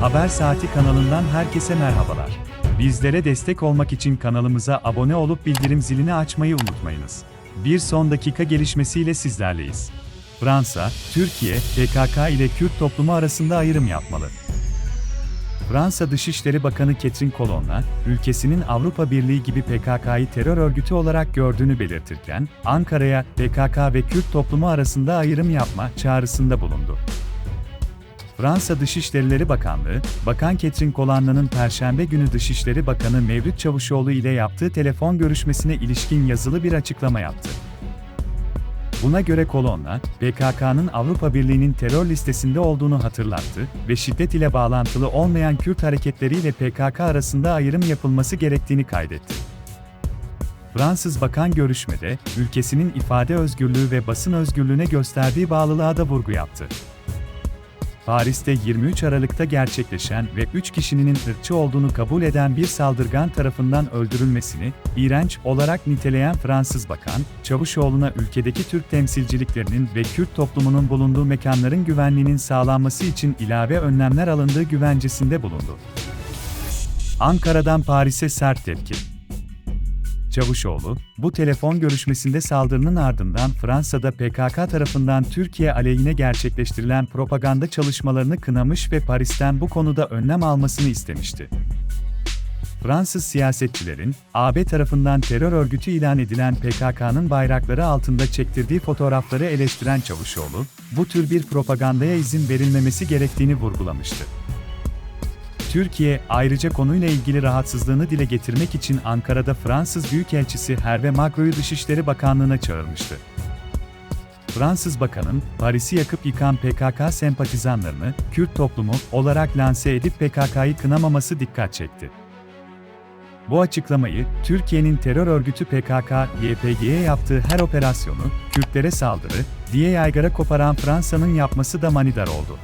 Haber Saati kanalından herkese merhabalar. Bizlere destek olmak için kanalımıza abone olup bildirim zilini açmayı unutmayınız. Bir son dakika gelişmesiyle sizlerleyiz. Fransa, Türkiye, PKK ile Kürt toplumu arasında ayrım yapmalı. Fransa Dışişleri Bakanı Catherine Colonna, ülkesinin Avrupa Birliği gibi PKK'yı terör örgütü olarak gördüğünü belirtirken, Ankara'ya PKK ve Kürt toplumu arasında ayrım yapma çağrısında bulundu. Fransa Dışişleri Bakanlığı, Bakan Catherine Colonna'nın Perşembe günü Dışişleri Bakanı Mevlüt Çavuşoğlu ile yaptığı telefon görüşmesine ilişkin yazılı bir açıklama yaptı. Buna göre Kolonna, PKK'nın Avrupa Birliği'nin terör listesinde olduğunu hatırlattı ve şiddet ile bağlantılı olmayan Kürt hareketleriyle PKK arasında ayrım yapılması gerektiğini kaydetti. Fransız bakan görüşmede, ülkesinin ifade özgürlüğü ve basın özgürlüğüne gösterdiği bağlılığa da vurgu yaptı. Paris'te 23 Aralık'ta gerçekleşen ve 3 kişinin ırkçı olduğunu kabul eden bir saldırgan tarafından öldürülmesini iğrenç olarak niteleyen Fransız Bakan, Çavuşoğlu'na ülkedeki Türk temsilciliklerinin ve Kürt toplumunun bulunduğu mekanların güvenliğinin sağlanması için ilave önlemler alındığı güvencesinde bulundu. Ankara'dan Paris'e sert tepki. Çavuşoğlu, bu telefon görüşmesinde saldırının ardından Fransa'da PKK tarafından Türkiye aleyhine gerçekleştirilen propaganda çalışmalarını kınamış ve Paris'ten bu konuda önlem almasını istemişti. Fransız siyasetçilerin, AB tarafından terör örgütü ilan edilen PKK'nın bayrakları altında çektirdiği fotoğrafları eleştiren Çavuşoğlu, bu tür bir propagandaya izin verilmemesi gerektiğini vurgulamıştı. Türkiye, ayrıca konuyla ilgili rahatsızlığını dile getirmek için Ankara'da Fransız Büyükelçisi Hervé Magro'yu Dışişleri Bakanlığı'na çağırmıştı. Fransız bakanın, Paris'i yakıp yıkan PKK sempatizanlarını, Kürt toplumu olarak lanse edip PKK'yı kınamaması dikkat çekti. Bu açıklamayı, Türkiye'nin terör örgütü PKK, YPG'ye yaptığı her operasyonu, Kürtlere saldırı, diye yaygara koparan Fransa'nın yapması da manidar oldu.